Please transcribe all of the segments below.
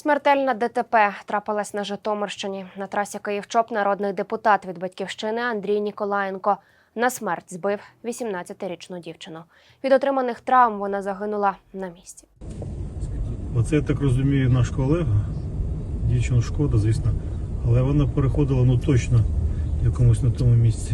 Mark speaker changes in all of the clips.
Speaker 1: Смертельна ДТП трапилась на Житомирщині. На трасі Київ-Чоп народний депутат від батьківщини Андрій Ніколаєнко на смерть збив 18-річну дівчину. Від отриманих травм вона загинула на місці.
Speaker 2: Оце я так розумію, наш колега. Дівчину шкода, звісно. Але вона переходила ну точно якомусь на тому місці.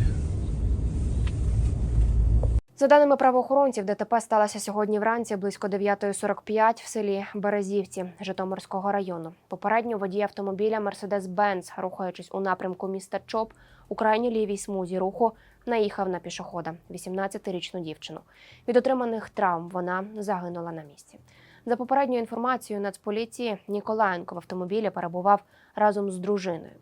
Speaker 1: За даними правоохоронців, ДТП сталося сьогодні вранці близько 9.45 в селі Березівці Житомирського району. Попередньо водій автомобіля Mercedes-Benz, рухаючись у напрямку міста Чоп, у крайній лівій смузі руху наїхав на пішохода 18-річну дівчину. Від отриманих травм вона загинула на місці. За попередньою інформацією Нацполіції, Ніколаєнко в автомобілі перебував разом з дружиною.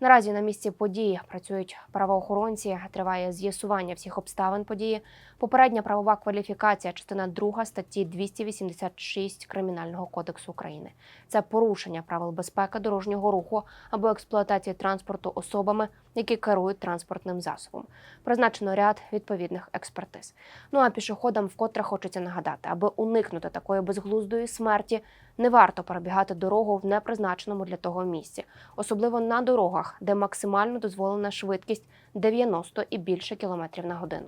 Speaker 1: Наразі на місці події працюють правоохоронці. Триває з'ясування всіх обставин події. Попередня правова кваліфікація, частина 2 статті 286 Кримінального кодексу України. Це порушення правил безпеки дорожнього руху або експлуатації транспорту особами, які керують транспортним засобом. Призначено ряд відповідних експертиз. Ну а пішоходам вкотре хочеться нагадати, аби уникнути такої безглуздої смерті, не варто перебігати дорогу в непризначеному для того місці, особливо на дорогах, де максимально дозволена швидкість 90 і більше кілометрів на годину.